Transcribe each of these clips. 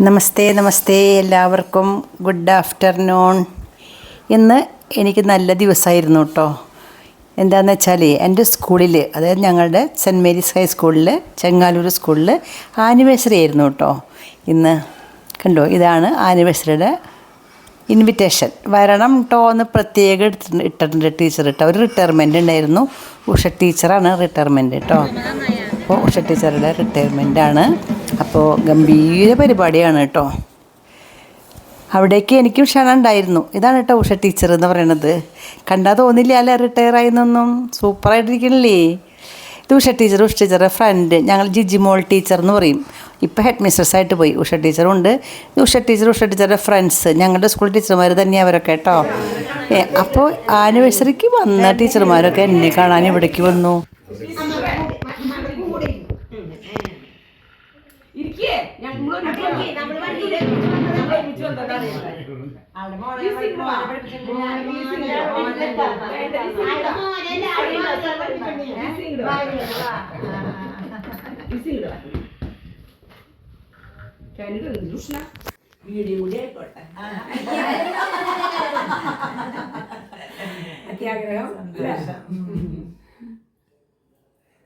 നമസ്തേ നമസ്തേ എല്ലാവർക്കും. Good afternoon ഇന്ന് എനിക്ക് നല്ല ദിവസമായിരുന്നു കേട്ടോ. എന്താണെന്ന് വെച്ചാൽ എന്റെ സ്കൂളിൽ അതായത് ഞങ്ങളുടെ സെന്റ് മേരീസ് ഹൈസ്കൂളിൽ ചെങ്ങാലൂർ സ്കൂളിൽ ആനിവേഴ്സറി ആയിരുന്നു കേട്ടോ. ഇന്ന് കണ്ടോ ഇതാണ് ആനിവേഴ്സറിയുടെ ഇൻവിറ്റേഷൻ വരണം കേട്ടോ എന്ന് പ്രത്യേകം എടുത്തിട്ടുണ്ട് ഇട്ടിട്ടുണ്ട് ടീച്ചർ കേട്ടോ ഒരു റിട്ടയർമെന്റ് ഉണ്ടായിരുന്നു. ഉഷ ടീച്ചറാണ് റിട്ടയർമെന്റ് കേട്ടോ അപ്പോൾ ഉഷ ടീച്ചറുടെ റിട്ടയർമെന്റ് ആണ്. അപ്പോൾ ഗംഭീര പരിപാടിയാണ് കേട്ടോ. അവിടേക്ക് എനിക്കും ക്ഷണം ഉണ്ടായിരുന്നു. ഇതാണ് കേട്ടോ ഉഷ ടീച്ചർ എന്ന് പറയണത്. കണ്ടാൽ തോന്നില്ല അല്ലേ റിട്ടയർ നിന്നും സൂപ്പറായിട്ടിരിക്കണില്ലേ ഇത് ഉഷ ടീച്ചർ ഉഷ ടീച്ചറുടെ ഫ്രണ്ട് ഞങ്ങൾ ജിജി മോൾ ടീച്ചർ എന്ന് പറയും. ഇപ്പോൾ ഹെഡ് മിസ്ട്രസ് ആയിട്ട് പോയി. ഉഷ ടീച്ചറുണ്ട് ഉഷ ടീച്ചർ ഉഷ ടീച്ചറുടെ ഫ്രണ്ട്സ് ഞങ്ങളുടെ സ്കൂൾ ടീച്ചർമാർ തന്നെയാണ് അവരൊക്കെ കേട്ടോ. അപ്പോൾ ആനിവേഴ്സറിക്ക് വന്ന ടീച്ചർമാരൊക്കെ എന്നെ കാണാൻ ഇവിടേക്ക് വന്നു ഇരിക്കേ ഞങ്ങൾ നമ്മൾ വണ്ടിയിലെ നമ്മൾ ഒരുമിച്ച് വന്നതാണ് വീഡിയോ കൂടി ആയിക്കോട്ടെ അത്യാഗ്രഹം.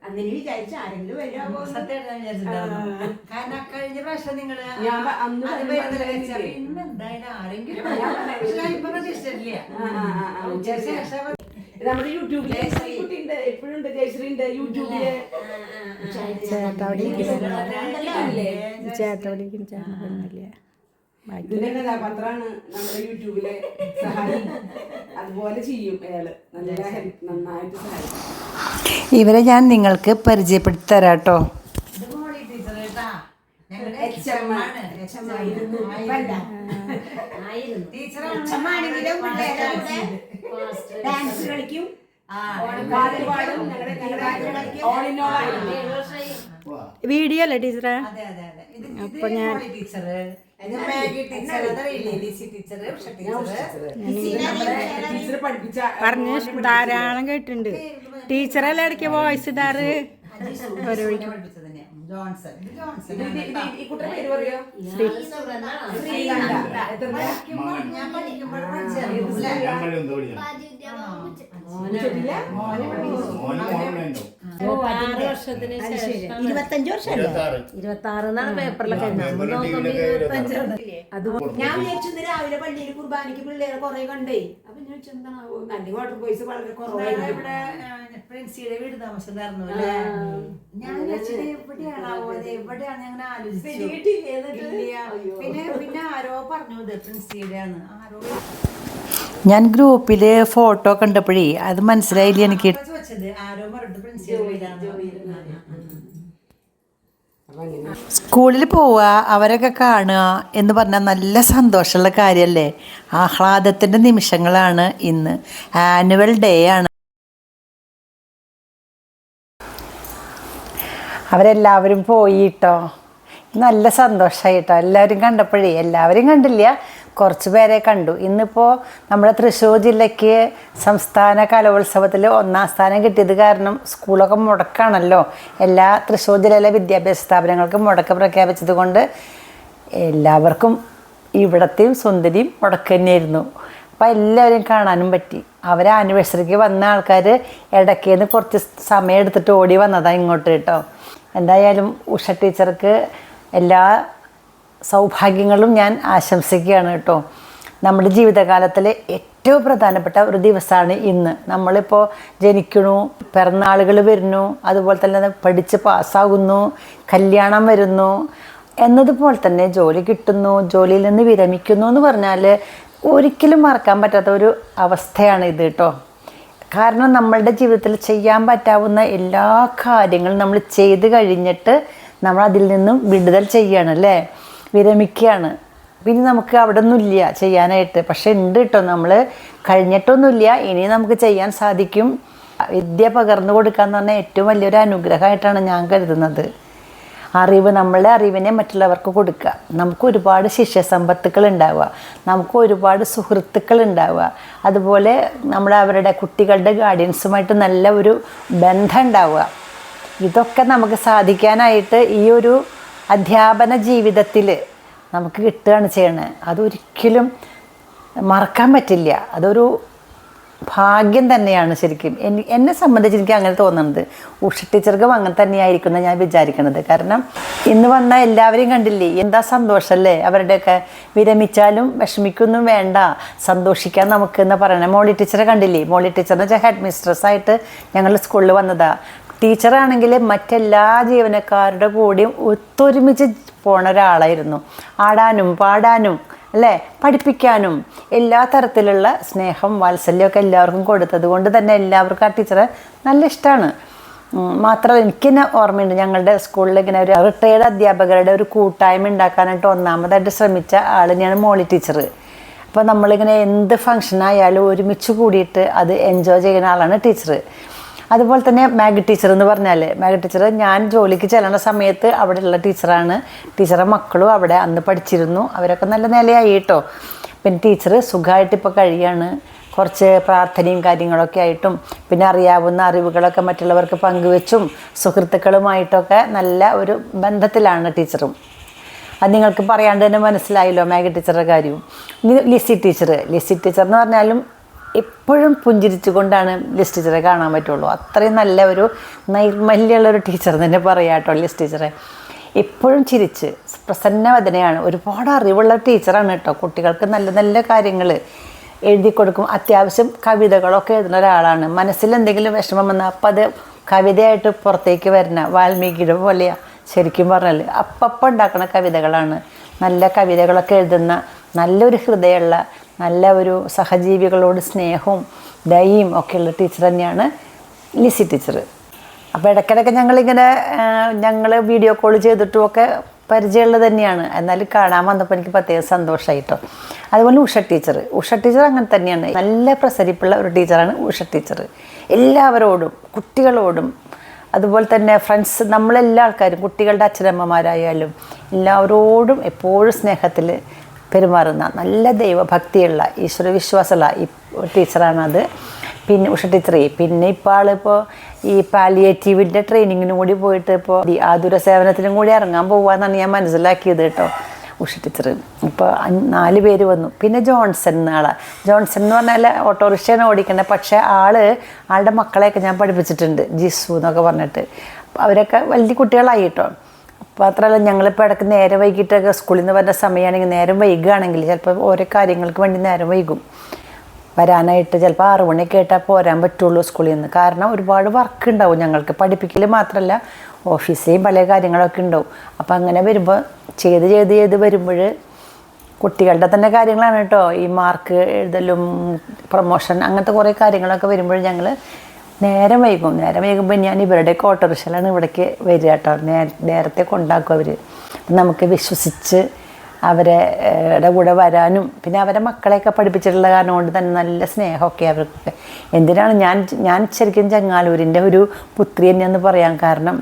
അന്നിനി വിചാരിച്ച ആരെങ്കിലും വരുമോ കാരണം കഴിഞ്ഞ പ്രാവശ്യം നിങ്ങൾ എന്തായാലും ആരെങ്കിലും നമ്മുടെ യൂട്യൂബിലെ എപ്പോഴുണ്ട് എപ്പോഴും യൂട്യൂബിൽ. ജയശ്രീ ഉണ്ട് യൂട്യൂബിൽ ഇതിന്റെ കഥാപാത്രമാണ് നമ്മുടെ യൂട്യൂബിലെ സഹായി. അതുപോലെ ചെയ്യും അയാൾ. നല്ല ഹെൽപ്പ് നന്നായിട്ട് സഹായിക്കും. ഇവരെ ഞാൻ നിങ്ങൾക്ക് പരിചയപ്പെടുത്തി തരാം കേട്ടോ ഡാൻസ് കളിക്കും. വീഡിയോ അല്ലേ ടീച്ചറെ? അപ്പൊ ഞാൻ പറഞ്ഞ ധാരാളം കേട്ടിട്ടുണ്ട്. ടീച്ചറല്ലേ ഇടയ്ക്ക് വോയിസ് ഇടാറ്? ജോൺസൺ. വർഷത്തിന് ശേഷം ഇരുപത്തഞ്ച് വർഷമല്ലേ? ഇരുപത്തി ആറ് എന്നാണ് പേപ്പറിലൊക്കെ ഞാൻ വിചാരിച്ചു രാവിലെ പള്ളിയിൽ കുർബാനയ്ക്ക് പിള്ളേരെ കുറെ കണ്ടേ. അപ്പൊ ഞാൻ വെച്ചു എന്താണാവോ നല്ല വാട്ടർ ബോയ്സ് വളരെ കുറവായിരുന്നു. ഇവിടെ പ്രിൻസിയുടെ വീട് അല്ലേ? ഞാൻ വിചാരിച്ചത് എവിടെയാണാവോ എവിടെയാണ് ഞങ്ങൾ ആലോചിച്ചു. പിന്നെ പിന്നെ ആരോ പറഞ്ഞു പ്രിൻസിയുടെ ആണ് ആരോ ഞാൻ ഗ്രൂപ്പിൽ ഫോട്ടോ കണ്ടപ്പോഴേ അത് മനസ്സിലായില്ല എനിക്ക്. വെച്ചത്. ആരോ സ്കൂളിൽ പോവുക അവരൊക്കെ കാണുക എന്ന് പറഞ്ഞാൽ നല്ല സന്തോഷമുള്ള കാര്യമല്ലേ? ആഹ്ലാദത്തിന്റെ നിമിഷങ്ങളാണ് ഇന്ന്. ആനുവൽ ഡേ ആണ്. അവരെല്ലാവരും പോയി കേട്ടോ. നല്ല സന്തോഷമായി കേട്ടോ. എല്ലാവരും കണ്ടപ്പോഴേ എല്ലാവരും കണ്ടില്ല. കുറച്ച് പേരെ കണ്ടു. ഇന്നിപ്പോൾ നമ്മുടെ തൃശ്ശൂർ ജില്ലയ്ക്ക് സംസ്ഥാന കലോത്സവത്തിൽ ഒന്നാം സ്ഥാനം കിട്ടിയത് കാരണം സ്കൂളൊക്കെ മുടക്കാണല്ലോ. എല്ലാ തൃശ്ശൂർ ജില്ലയിലെ വിദ്യാഭ്യാസ സ്ഥാപനങ്ങൾക്കും മുടക്ക് പ്രഖ്യാപിച്ചത് കൊണ്ട് എല്ലാവർക്കും ഇവിടത്തെയും സുന്ദരിയും മുടക്ക് തന്നെയായിരുന്നു. അപ്പോൾ എല്ലാവരെയും കാണാനും പറ്റി. അവർ ആനിവേഴ്സറിക്ക് വന്ന ആൾക്കാർ ഇടയ്ക്കേന്ന് കുറച്ച് സമയം എടുത്തിട്ട് ഓടി വന്നതാണ് ഇങ്ങോട്ട് കേട്ടോ. എന്തായാലും ഉഷ ടീച്ചർക്ക് എല്ലാ സൗഭാഗ്യങ്ങളും ഞാൻ ആശംസിക്കുകയാണ് കേട്ടോ. നമ്മുടെ ജീവിതകാലത്തിലെ ഏറ്റവും പ്രധാനപ്പെട്ട ഒരു ദിവസമാണ് ഇന്ന്. നമ്മളിപ്പോൾ ജനിക്കണു പിറന്നാളുകൾ വരുന്നു അതുപോലെ തന്നെ പഠിച്ച് പാസ്സാകുന്നു കല്യാണം വരുന്നു എന്നതുപോലെ തന്നെ ജോലി കിട്ടുന്നു ജോലിയിൽ നിന്ന് വിരമിക്കുന്നു എന്ന് പറഞ്ഞാൽ ഒരിക്കലും മറക്കാൻ പറ്റാത്ത ഒരു അവസ്ഥയാണ് ഇത് കേട്ടോ. കാരണം നമ്മളുടെ ജീവിതത്തിൽ ചെയ്യാൻ പറ്റാവുന്ന എല്ലാ കാര്യങ്ങളും നമ്മൾ ചെയ്ത് കഴിഞ്ഞിട്ട് നമ്മൾ അതിൽ നിന്നും വിടുതൽ ചെയ്യണം അല്ലേ? വിരമിക്കുകയാണ്. പിന്നെ നമുക്ക് അവിടെ ഒന്നുമില്ല ചെയ്യാനായിട്ട്. പക്ഷെ ഉണ്ട് കേട്ടോ നമ്മൾ കഴിഞ്ഞിട്ടൊന്നുമില്ല. ഇനി നമുക്ക് ചെയ്യാൻ സാധിക്കും. വിദ്യ പകർന്നു കൊടുക്കുക എന്ന് പറഞ്ഞാൽ ഏറ്റവും വലിയൊരു അനുഗ്രഹമായിട്ടാണ് ഞാൻ കരുതുന്നത്. അറിവ് നമ്മളെ അറിവിനെ മറ്റുള്ളവർക്ക് കൊടുക്കുക. നമുക്ക് ഒരുപാട് ശിഷ്യസമ്പത്തുക്കൾ ഉണ്ടാവുക. നമുക്ക് ഒരുപാട് സുഹൃത്തുക്കൾ ഉണ്ടാവുക. അതുപോലെ നമ്മൾ അവരുടെ കുട്ടികളുടെ ഗാർഡിയൻസുമായിട്ട് നല്ല ഒരു ബന്ധം ഉണ്ടാവുക. ഇതൊക്കെ നമുക്ക് സാധിക്കാനായിട്ട് ഈ ഒരു അധ്യാപന ജീവിതത്തിൽ നമുക്ക് കിട്ടുകയാണ് ചെയ്യണത് അതൊരിക്കലും മറക്കാൻ പറ്റില്ല. അതൊരു ഭാഗ്യം തന്നെയാണ് ശരിക്കും. എനി എന്നെ സംബന്ധിച്ച് എനിക്ക് അങ്ങനെ തോന്നുന്നത്. ഉഷ ടീച്ചർക്കും അങ്ങനെ തന്നെയായിരിക്കും ഞാൻ വിചാരിക്കുന്നത് കാരണം ഇന്ന് വന്ന എല്ലാവരെയും കണ്ടില്ലേ? എന്താ സന്തോഷമല്ലേ അവരുടെയൊക്കെ വിരമിച്ചാലും വിഷമിക്കൊന്നും വേണ്ട. സന്തോഷിക്കാൻ നമുക്ക് എന്ന് പറയണേ. മോളി ടീച്ചറെ കണ്ടില്ലേ? മോളി ടീച്ചറിന് വെച്ചാൽ ഹെഡ് മിസ്ട്രസ് ആയിട്ട് ഞങ്ങൾ സ്കൂളിൽ വന്നതാ. ടീച്ചറാണെങ്കിൽ മറ്റെല്ലാ ജീവനക്കാരുടെ കൂടെയും ഒത്തൊരുമിച്ച് പോണ ഒരാളായിരുന്നു. ആടാനും പാടാനും അല്ലേ? പഠിപ്പിക്കാനും എല്ലാ തരത്തിലുള്ള സ്നേഹം വാത്സല്യമൊക്കെ എല്ലാവർക്കും കൊടുത്തത് കൊണ്ട് തന്നെ എല്ലാവർക്കും ആ ടീച്ചറെ നല്ല ഇഷ്ടമാണ് മാത്രമല്ല എനിക്ക് തന്നെ ഓർമ്മയുണ്ട് ഞങ്ങളുടെ സ്കൂളിൽ ഇങ്ങനെ ഒരു റിട്ടയർഡ് അധ്യാപകരുടെ ഒരു കൂട്ടായ്മ ഉണ്ടാക്കാനായിട്ട് ഒന്നാമതായിട്ട് ശ്രമിച്ച ആൾ തന്നെയാണ് മോളി ടീച്ചർ അപ്പോൾ നമ്മളിങ്ങനെ എന്ത് ഫങ്ഷൻ ആയാലും ഒരുമിച്ച് കൂടിയിട്ട് അത് എൻജോയ് ചെയ്യുന്ന ആളാണ് ടീച്ചർ അതുപോലെ തന്നെ മാഗ് ടീച്ചർ എന്ന് പറഞ്ഞാൽ മാഗ് ടീച്ചർ ഞാൻ ജോലിക്ക് ചെല്ലണ സമയത്ത് അവിടെയുള്ള ടീച്ചറാണ്. ടീച്ചറെ മക്കളും അവിടെ അന്ന് പഠിച്ചിരുന്നു. അവരൊക്കെ നല്ല നിലയായി കേട്ടോ. പിന്നെ ടീച്ചർ സുഖമായിട്ട് ഇപ്പോൾ കഴിയാണ്. കുറച്ച് പ്രാർത്ഥനയും കാര്യങ്ങളൊക്കെ ആയിട്ടും പിന്നെ അറിയാവുന്ന അറിവുകളൊക്കെ മറ്റുള്ളവർക്ക് പങ്കുവെച്ചും സുഹൃത്തുക്കളുമായിട്ടൊക്കെ നല്ല ഒരു ബന്ധത്തിലാണ് ടീച്ചറും. അത് നിങ്ങൾക്ക് പറയാണ്ട് തന്നെ മനസ്സിലായല്ലോ മാഗി ടീച്ചറുടെ കാര്യവും ഇനി ലിസി ടീച്ചർ ലിസി ടീച്ചർ എന്ന് പറഞ്ഞാലും എപ്പോഴും പുഞ്ചിരിച്ചുകൊണ്ടാണ് ലിസ് ടീച്ചറെ കാണാൻ പറ്റുള്ളൂ. അത്രയും നല്ല ഒരു നൈർമല്യമുള്ള ഒരു ടീച്ചർ തന്നെ പറയാം കേട്ടോ ലിസ് ടീച്ചറെ. എപ്പോഴും ചിരിച്ച് പ്രസന്നവദനയാണ്. ഒരുപാട് അറിവുള്ള ടീച്ചറാണ് കേട്ടോ. കുട്ടികൾക്ക് നല്ല നല്ല കാര്യങ്ങൾ എഴുതി കൊടുക്കും. അത്യാവശ്യം കവിതകളൊക്കെ എഴുതുന്ന ഒരാളാണ്. മനസ്സിൽ എന്തെങ്കിലും വിഷമം വന്നാൽ അപ്പം അത് കവിതയായിട്ട് പുറത്തേക്ക് വരുന്ന വാൽമീകിയുടെ പോലെയാണ് ശരിക്കും പറഞ്ഞാൽ അപ്പപ്പം ഉണ്ടാക്കുന്ന കവിതകളാണ്. നല്ല കവിതകളൊക്കെ എഴുതുന്ന നല്ലൊരു ഹൃദയമുള്ള നല്ല ഒരു സഹജീവികളോട് സ്നേഹവും ദയയും ഒക്കെയുള്ള ടീച്ചർ തന്നെയാണ് ലിസി ടീച്ചർ. അപ്പോൾ ഇടയ്ക്കിടയ്ക്ക് ഞങ്ങളിങ്ങനെ ഞങ്ങൾ വീഡിയോ കോൾ ചെയ്തിട്ടുമൊക്കെ പരിചയമുള്ളത് തന്നെയാണ്. എന്നാലും കാണാൻ വന്നപ്പോൾ എനിക്ക് പ്രത്യേക സന്തോഷമായിട്ടോ അതുപോലെ ഉഷ ടീച്ചർ. ഉഷ ടീച്ചർ അങ്ങനെ തന്നെയാണ്. നല്ല പ്രസരിപ്പുള്ള ഒരു ടീച്ചറാണ് ഉഷ ടീച്ചർ. എല്ലാവരോടും കുട്ടികളോടും അതുപോലെ തന്നെ ഫ്രണ്ട്സ് നമ്മളെല്ലാ ആൾക്കാരും കുട്ടികളുടെ അച്ഛനമ്മമാരായാലും എല്ലാവരോടും എപ്പോഴും സ്നേഹത്തിൽ പെരുമാറുന്ന നല്ല ദൈവഭക്തിയുള്ള ഈശ്വര വിശ്വാസമുള്ള ഈ ടീച്ചറാണത്. പിന്നെ ഉഷ ടീച്ചറെ പിന്നെ ഇപ്പോൾ ആളിപ്പോൾ ഈ പാലിയേറ്റീവിന്റെ ട്രെയിനിങ്ങിനും കൂടി പോയിട്ട് ഇപ്പോൾ ഈ ആതുര സേവനത്തിനും കൂടി ഇറങ്ങാൻ പോകുകയെന്നാണ് ഞാൻ മനസ്സിലാക്കിയത് കേട്ടോ ഉഷ ടീച്ചർ ഇപ്പോൾ നാല് പേര് വന്നു. പിന്നെ ജോൺസൺ എന്നാളെ ജോൺസൺ എന്ന് പറഞ്ഞാൽ ഓട്ടോറിക്ഷയാണ് ഓടിക്കുന്നത് പക്ഷേ ആൾ ആളുടെ മക്കളെയൊക്കെ ഞാൻ പഠിപ്പിച്ചിട്ടുണ്ട് ജിസു എന്നൊക്കെ പറഞ്ഞിട്ട്. അവരൊക്കെ വലിയ കുട്ടികളായി കേട്ടോ. മാത്രമല്ല ഞങ്ങളിപ്പോൾ ഇടയ്ക്ക് നേരെ വൈകിട്ടൊക്കെ സ്കൂളിൽ നിന്ന് വരുന്ന സമയമാണെങ്കിൽ നേരം വൈകുകയാണെങ്കിൽ ചിലപ്പോൾ ഓരോ കാര്യങ്ങൾക്ക് വേണ്ടി നേരം വൈകും. വരാനായിട്ട് ചിലപ്പോൾ ആറു മണിയൊക്കെ ആയിട്ടാൽ പോരാൻ പറ്റുള്ളൂ സ്കൂളിൽ നിന്ന്. കാരണം ഒരുപാട് വർക്ക് ഉണ്ടാവും ഞങ്ങൾക്ക്. പഠിപ്പിക്കൽ മാത്രമല്ല ഓഫീസിലെയും പല കാര്യങ്ങളൊക്കെ ഉണ്ടാവും. അപ്പോൾ അങ്ങനെ വരുമ്പോൾ ചെയ്ത് ചെയ്ത് ചെയ്ത് വരുമ്പോൾ കുട്ടികളുടെ തന്നെ കാര്യങ്ങളാണ് കേട്ടോ. ഈ മാർക്ക് എഴുതലും പ്രൊമോഷൻ അങ്ങനത്തെ കുറേ കാര്യങ്ങളൊക്കെ വരുമ്പോൾ ഞങ്ങൾ നേരം വൈകും. നേരം വൈകുമ്പോൾ ഞാൻ ഇവരുടെയൊക്കെ ഓട്ടോറിക്ഷയിലാണ് ഇവിടേക്ക് വരിക കേട്ടോ. നേരത്തെ കൊണ്ടാക്കും അവർ നമുക്ക് വിശ്വസിച്ച് അവരെ കൂടെ വരാനും പിന്നെ അവരെ മക്കളെയൊക്കെ പഠിപ്പിച്ചിട്ടുള്ള കാരണം കൊണ്ട് തന്നെ നല്ല സ്നേഹമൊക്കെ അവർക്ക്. എന്തിനാണ് ഞാൻ ഞാൻ ശരിക്കും ചെങ്ങാലൂരിന്റെ ഒരു പുത്രി തന്നെയെന്ന് പറയാൻ കാരണം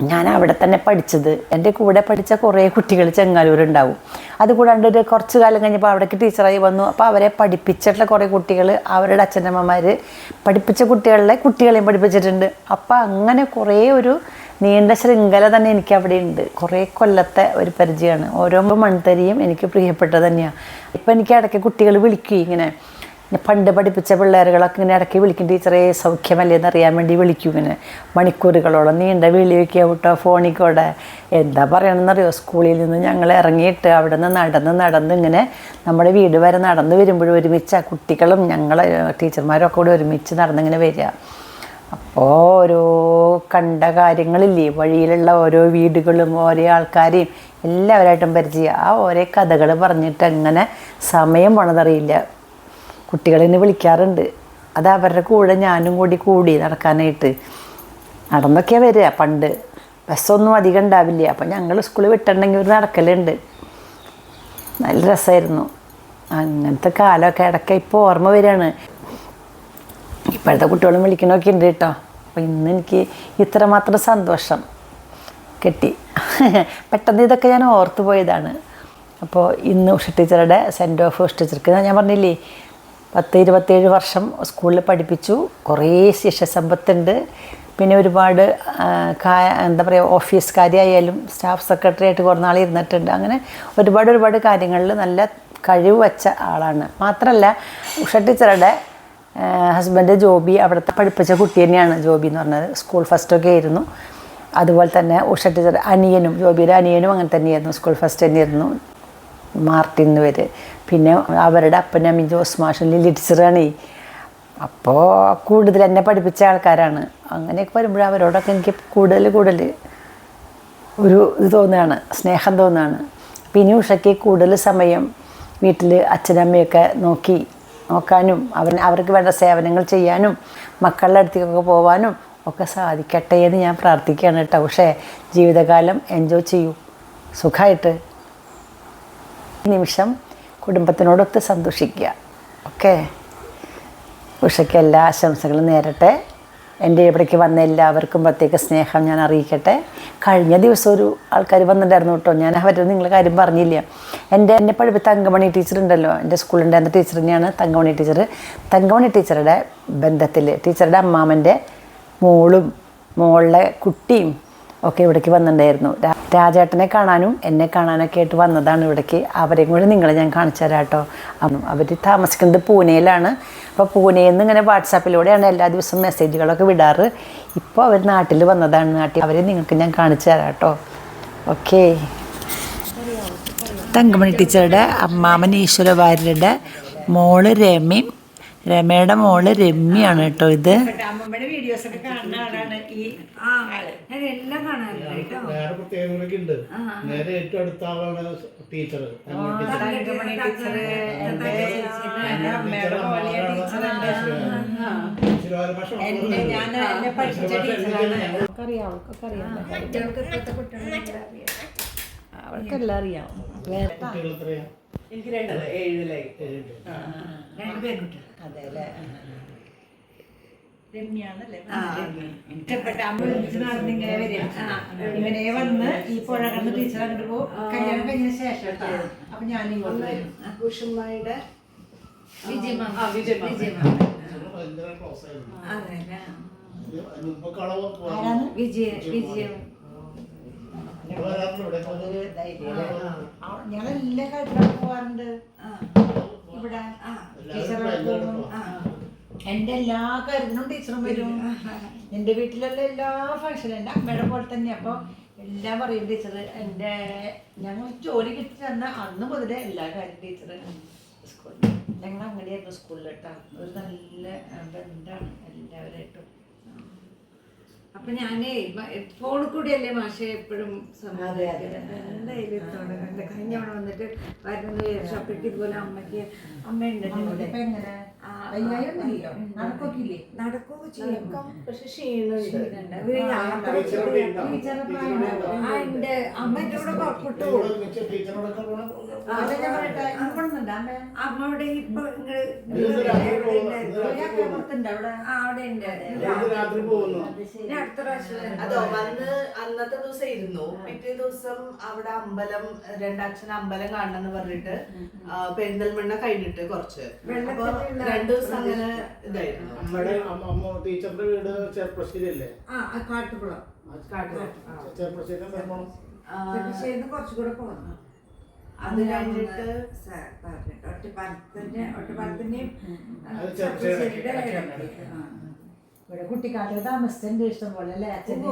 ഞാൻ അവിടെ തന്നെ പഠിച്ചത്. എന്റെ കൂടെ പഠിച്ച കുറേ കുട്ടികൾ ചെങ്ങാലൂരുണ്ടാവും അതുകൂടാണ്ട് ഒരു കുറച്ച് കാലം കഴിഞ്ഞപ്പോൾ അവിടേക്ക് ടീച്ചറായി വന്നു. അപ്പോൾ അവരെ പഠിപ്പിച്ചിട്ടുള്ള കുറേ കുട്ടികൾ അവരുടെ അച്ഛനമ്മമാർ പഠിപ്പിച്ച കുട്ടികളെ കുട്ടികളെയും പഠിപ്പിച്ചിട്ടുണ്ട്. അപ്പോൾ അങ്ങനെ കുറേ ഒരു നീണ്ട ശൃംഖല തന്നെ എനിക്ക് അവിടെ ഉണ്ട് കുറേ കൊല്ലത്തെ ഒരു പരിചയമാണ്. ഓരോ മൺതരിയും എനിക്ക് പ്രിയപ്പെട്ടത് തന്നെയാണ്. ഇപ്പം എനിക്ക് ഇടയ്ക്ക് കുട്ടികൾ വിളിക്കും ഇങ്ങനെ പണ്ട് പഠിപ്പിച്ച പിള്ളേരുകളൊക്കെ ഇങ്ങനെ ഇടയ്ക്ക് വിളിക്കും ടീച്ചറെ സൗഖ്യമല്ലേ? എന്നറിയാൻ വേണ്ടി വിളിക്കും ഇങ്ങനെ മണിക്കൂറുകളോളം. നീണ്ട വിളിയൊക്കെ വിട്ടോ ഫോണിൽ കൂടെ? എന്താ പറയണമെന്നറിയോ? സ്കൂളിൽ നിന്ന് ഞങ്ങൾ ഇറങ്ങിയിട്ട് അവിടെ നിന്ന് നടന്ന് നടന്ന് ഇങ്ങനെ നമ്മുടെ വീട് വരെ നടന്ന് വരുമ്പോഴും ഒരുമിച്ച് കുട്ടികളും ഞങ്ങൾ ടീച്ചർമാരൊക്കെ കൂടി ഒരുമിച്ച് നടന്നിങ്ങനെ വരിക. അപ്പോൾ ഓരോ കണ്ട കാര്യങ്ങളില്ലേ വഴിയിലുള്ള ഓരോ വീടുകളും ഓരോ ആൾക്കാരെയും എല്ലാവരായിട്ടും പരിചയം. ആ ഓരോ കഥകൾ പറഞ്ഞിട്ട് എങ്ങനെ സമയം പോണതറിയില്ല. കുട്ടികളെന്നെ വിളിക്കാറുണ്ട്. അത് അവരുടെ കൂടെ ഞാനും കൂടി കൂടി നടക്കാനായിട്ട്. നടന്നൊക്കെയാണ് വരിക. പണ്ട് ബസ്സൊന്നും അധികം ഉണ്ടാവില്ല. അപ്പം ഞങ്ങൾ സ്കൂളിൽ വിട്ടുണ്ടെങ്കിൽ ഒരു നടക്കലുണ്ട്. നല്ല രസമായിരുന്നു. അങ്ങനത്തെ കാലമൊക്കെ ഇടയ്ക്ക് ഇപ്പോൾ ഓർമ്മ വരികയാണ്. ഇപ്പോഴത്തെ കുട്ടികളും വിളിക്കണമൊക്കെ ഉണ്ട് കേട്ടോ. അപ്പോൾ ഇന്ന് എനിക്ക് ഇത്രമാത്രം സന്തോഷം കിട്ടി. പെട്ടെന്ന് ഇതൊക്കെ ഞാൻ ഓർത്തു പോയതാണ്. അപ്പോൾ ഇന്ന് ഉഷ ടീച്ചറുടെ സെൻഡ് ഓഫ് ഉഷ ടീച്ചർക്ക്. ഞാൻ പറഞ്ഞില്ലേ പത്ത് ഇരുപത്തേഴ് വർഷം സ്കൂളിൽ പഠിപ്പിച്ചു. കുറേ ശിഷ്യസമ്പത്തുണ്ട്. പിന്നെ ഒരുപാട് എന്താ പറയുക ഓഫീസ് കാര്യമായാലും സ്റ്റാഫ് സെക്രട്ടറി ആയിട്ട് കുറേ നാൾ ഇരുന്നിട്ടുണ്ട്. അങ്ങനെ ഒരുപാട് ഒരുപാട് കാര്യങ്ങളിൽ നല്ല കഴിവ് വെച്ച ആളാണ്. മാത്രമല്ല ഉഷ ടീച്ചറുടെ ഹസ്ബൻഡ് ജോബി അവിടുത്തെ പഠിപ്പിച്ച കുട്ടി തന്നെയാണ് ജോബി എന്ന് പറഞ്ഞത്. സ്കൂൾ ഫസ്റ്റൊക്കെ ആയിരുന്നു. അതുപോലെ തന്നെ ഉഷ ടീച്ചർ അനിയനും ജോബിയുടെ അനിയനും അങ്ങനെ തന്നെയായിരുന്നു. സ്കൂൾ ഫസ്റ്റ് തന്നെയായിരുന്നു. മാർട്ടിൻ എന്ന് പേര്. പിന്നെ അവരുടെ അപ്പനും അമ്മയും ജോസ് മാഷൻ ലില്ലി ടീച്ചറാണ് അപ്പോൾ കൂടുതൽ എന്നെ പഠിപ്പിച്ച ആൾക്കാരാണ്. അങ്ങനെയൊക്കെ വരുമ്പോൾ അവരോടൊക്കെ എനിക്ക് കൂടുതൽ കൂടുതൽ ഒരു ഇത് തോന്നുകയാണ് സ്നേഹം തോന്നുകയാണ്. പിന്നെ ഉഷയ്ക്ക് കൂടുതൽ സമയം വീട്ടിൽ അച്ഛനമ്മയൊക്കെ നോക്കി നോക്കാനും അവർ അവർക്ക് വേണ്ട സേവനങ്ങൾ ചെയ്യാനും മക്കളുടെ അടുത്തേക്കൊക്കെ പോകാനും ഒക്കെ സാധിക്കട്ടെ എന്ന് ഞാൻ പ്രാർത്ഥിക്കുകയാണ് കേട്ടോ. പക്ഷേ ജീവിതകാലം എൻജോയ് ചെയ്യൂ. സുഖമായിട്ട്. നിമിഷം കുടുംബത്തിനോടൊത്ത് സന്തോഷിക്കുക. ഓക്കെ? ഉഷയ്ക്ക് എല്ലാ ആശംസകളും നേരട്ടെ. എന്റെ ഇവിടേക്ക് വന്ന എല്ലാവർക്കും പ്രത്യേക സ്നേഹം ഞാൻ അറിയിക്കട്ടെ. കഴിഞ്ഞ ദിവസം ഒരു ആൾക്കാർ വന്നിട്ടുണ്ടായിരുന്നു കേട്ടോ. ഞാൻ അവരുടെ നിങ്ങളെ കാര്യം പറഞ്ഞില്ല. എന്റെ എന്നെ പഴുപ്പ് തങ്കമണി ടീച്ചർ ഉണ്ടല്ലോ. എന്റെ സ്കൂളിന്റെ ടീച്ചർ തന്നെയാണ് തങ്കമണി ടീച്ചർ തങ്കമണി ടീച്ചറുടെ ബന്ധത്തിൽ ടീച്ചറുടെ അമ്മാമന്റെ മോളും മോളുടെ കുട്ടിയും ഒക്കെ ഇവിടേക്ക് വന്നിട്ടുണ്ടായിരുന്നു. രാജേട്ടനെ കാണാനും എന്നെ കാണാനൊക്കെ ആയിട്ട് വന്നതാണ് ഇവിടേക്ക്. അവരെയും കൂടി നിങ്ങളെ ഞാൻ കാണിച്ചു തരാം കേട്ടോ. അവർ താമസിക്കുന്നത് പൂനെയിലാണ്. അപ്പോൾ പൂനെയിൽ നിന്ന് ഇങ്ങനെ വാട്സാപ്പിലൂടെയാണ് എല്ലാ ദിവസവും മെസ്സേജുകളൊക്കെ വിടാറ്. ഇപ്പോൾ അവർ നാട്ടിൽ വന്നതാണ്. നാട്ടിൽ അവരെ നിങ്ങൾക്ക് ഞാൻ കാണിച്ചു തരാം കേട്ടോ. ഓക്കേ. തങ്കമണി ടീച്ചറുടെ അമ്മാമൻ ഈശ്വര വാര്യരുടെ മോൾ രമയും രമയുടെ മോൾ രമ്യാണ് കേട്ടോ ഇത്. അവൾക്കെല്ലാം വീഡിയോസ് ഒക്കെ കാണുന്ന ആളാണ് ഈ എല്ലാം കാണാറുണ്ട് നേരെ ഏറ്റവും അടുത്ത ആളാണ് ടീച്ചർ ടീച്ചറാണ്. അറിയാം. അവൾക്കൊക്കെ അറിയാം കുട്ടികൾക്ക് ഇപ്പോഴത്തെ കുട്ടികളൊക്കെ അറിയാം അവർക്കെല്ലാം അറിയാം വേറെ എനിക്ക് രണ്ട് പെൺകുട്ടികൾ അതെ അല്ലേ ഇഷ്ടപ്പെട്ട വിളിച്ച് നടന്ന് ഇങ്ങനെ വരും ഇങ്ങനെ വന്ന് ഈ പുഴ കണ്ട് ടീച്ചർ അങ്ങോട്ട് പോകും. കല്യാണം കഴിഞ്ഞ ശേഷം. അപ്പൊ ഞാൻ ഇങ്ങോട്ട് വരും. കുഷുമ്മയുടെ അതെ മുമ്പൊക്കെ വിജയ വിജയം. ഞങ്ങൾ എല്ലാ കാര്യത്തിലും പോവാറുണ്ട്. ഇവിടെ ടീച്ചറെ പോകും. എന്റെ എല്ലാ കാര്യത്തിനും ടീച്ചറും വരും. എന്റെ വീട്ടിലുള്ള എല്ലാ ഫംഗ്ഷനും എന്റെ അമ്മയുടെ പോലെ തന്നെ. അപ്പൊ എല്ലാം പറയും ടീച്ചർ എന്റെ ഞങ്ങൾ ജോലി കിട്ടി തന്ന അന്ന് മുതലേ എല്ലാ കാര്യം ടീച്ചർ സ്കൂളിൽ ഞങ്ങൾ അങ്ങനെയായിരുന്നു സ്കൂളിൽ കേട്ടോ ഒരു നല്ല ബന്ധാണ് ബന്ധമാണ്. അപ്പൊ ഞാനേ ഫോണിൽ കൂടിയല്ലേ മാഷെ എപ്പോഴും കഴിഞ്ഞ അവിടെ വന്നിട്ട് വരുന്നത് ഷോപ്പിക്ക് ഇതുപോലെ അമ്മയ്ക്ക് അമ്മയുണ്ട് നടക്കുകയൊക്കെ ചെയ്യും. പക്ഷെ ക്ഷീണുണ്ട് പുറപ്പെട്ടു അമ്മ. അമ്മയുടെ ഇപ്പൊ ഇങ്ങൾ പുറത്തുണ്ട് അവിടെ ആ അവിടെ ഉണ്ട് രാത്രി പോകുന്നു. ഇനി അടുത്ത പ്രാവശ്യം അതോ വന്ന് അന്നത്തെ ദിവസം ഇരുന്നു. പിറ്റേ ദിവസം അവിടെ അമ്പലം രണ്ടച്ഛൻ അമ്പലം കാണണമെന്ന് പറഞ്ഞിട്ട് പെരിന്തൽമണ്ണ കഴിഞ്ഞിട്ട് കുറച്ച്. അപ്പൊ രണ്ടു ദിവസം അങ്ങനെ ഇതായിരുന്നു. അമ്മയുടെ അമ്മ ടീച്ചറിന്റെ വീട് ചെർപ്പശ്ശേരിയല്ലേ ആ കാട്ടുകുളം ചെർപ്പശ്ശേരി ചെറുപ്പശ്ശേരിന്ന് കുറച്ചുകൂടെ പോകണം അത് കഴിഞ്ഞിട്ട് ഒറ്റപ്പാലത്തിന്റെ ഒറ്റപ്പാലത്തിന്റെയും. ഇവിടെ കുട്ടിക്കാട്ടിൽ താമസിച്ചിട്ടുണ്ട് ഇഷ്ടം പോലെ അല്ലേ? അച്ഛന്റെ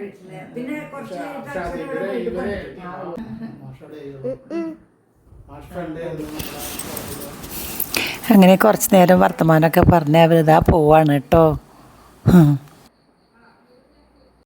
വീട്ടിൽ. പിന്നെ കുറച്ച് മാഷ ഫ്രണ്ട് നമ്മുടെ അങ്ങനെ കുറച്ച് നേരം വർത്തമാനമൊക്കെ പറഞ്ഞ് അവരിതാ പോവാണ് കേട്ടോ.